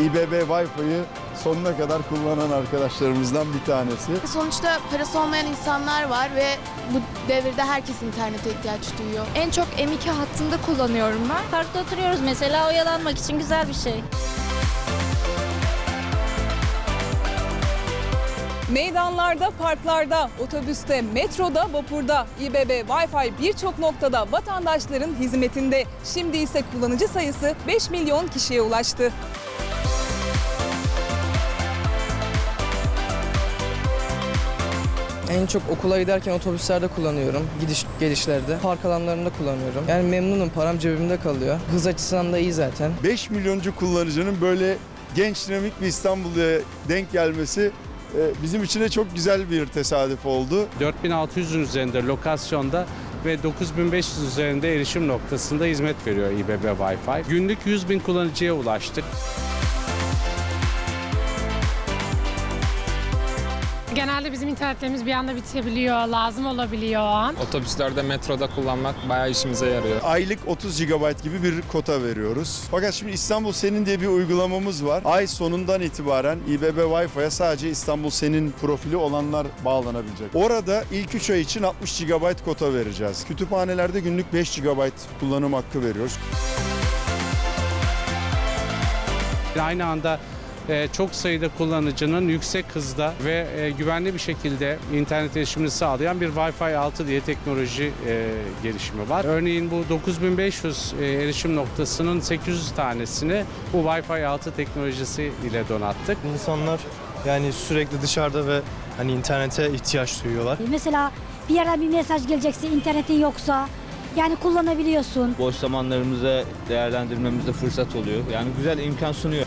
İBB Wi-Fi'yi sonuna kadar kullanan arkadaşlarımızdan bir tanesi. Sonuçta parası olmayan insanlar var ve bu devirde herkes internete ihtiyaç duyuyor. En çok M2 hattında kullanıyorum ben. Parkta oturuyoruz mesela oyalanmak için güzel bir şey. Meydanlarda, parklarda, otobüste, metroda, vapurda, İBB Wi-Fi birçok noktada vatandaşların hizmetinde. Şimdi ise kullanıcı sayısı 5 milyon kişiye ulaştı. En çok okula giderken otobüslerde kullanıyorum. Gidiş gelişlerde. Park alanlarında kullanıyorum. Yani memnunum. Param cebimde kalıyor. Hız açısından da iyi zaten. 5 milyoncu kullanıcının böyle genç dinamik bir İstanbul'a denk gelmesi e, bizim için de çok güzel bir tesadüf oldu. 4600'ün üzerinde lokasyonda ve 9500 üzerinde erişim noktasında hizmet veriyor İBB Wi-Fi. Günlük 100 bin kullanıcıya ulaştık. Genelde bizim internetlerimiz bir anda bitebiliyor, lazım olabiliyor o an. Otobüslerde, metroda kullanmak bayağı işimize yarıyor. Aylık 30 GB gibi bir kota veriyoruz. Fakat şimdi İstanbul Senin diye bir uygulamamız var. Ay sonundan itibaren İBB Wi-Fi'ye sadece İstanbul Senin profili olanlar bağlanabilecek. Orada ilk 3 ay için 60 GB kota vereceğiz. Kütüphanelerde günlük 5 GB kullanım hakkı veriyoruz. Aynı anda çok sayıda kullanıcının yüksek hızda ve e, güvenli bir şekilde internet erişimini sağlayan bir Wi-Fi 6 diye teknoloji e, gelişimi var. Örneğin bu 9500 e, erişim noktasının 800 tanesini bu Wi-Fi 6 teknolojisi ile donattık. İnsanlar yani sürekli dışarıda ve hani internete ihtiyaç duyuyorlar. Mesela bir yerden bir mesaj gelecekse internetin yoksa yani kullanabiliyorsun. boş zamanlarımızı değerlendirmemizde fırsat oluyor. Yani güzel imkan sunuyor.